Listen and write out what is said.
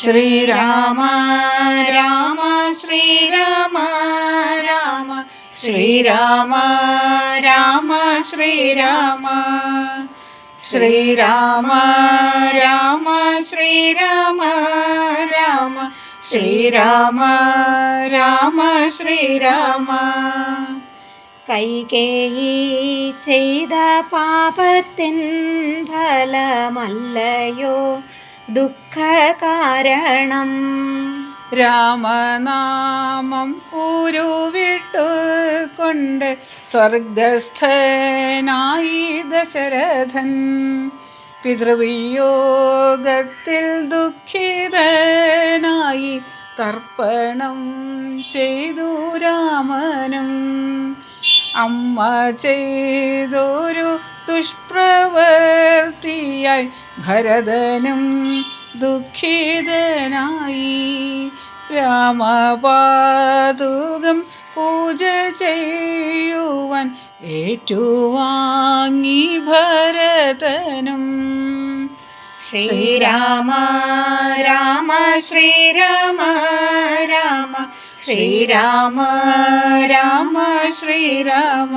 ശ്രീരാമ രാമ ശ്രീരാമ രാമ ശ്രീരാമ രാമ ശ്രീരാമ. ശ്രീരാമ രാമ ശ്രീരാമ രാമ ശ്രീരാമ രാമ ശ്രീരാമ. കൈകേയി ചെയ്ത പാപത്തിൻ ഫലമല്ലയോ? ദുഃഖ കാരണം രാമനാമം ഉരുവിട്ടു കൊണ്ട് സ്വർഗസ്ഥനായി ദശരഥൻ പിതൃവിയോഗത്തിൽ ദുഃഖിതനായി തർപ്പണം ചെയ്തു രാമനും. അമ്മ ചെയ്തൊരു ദുഷ്പ്രവർത്തിയായി ഭരതനും ദുഃഖിതനായി. രാമപാതുകം പൂജ ചെയ്യുവാൻ ഏറ്റുവാങ്ങി ഭരതനും. ശ്രീരാമ രാമ ശ്രീരാമ രാമ. ശ്രീരാമ രാമ ശ്രീരാമ.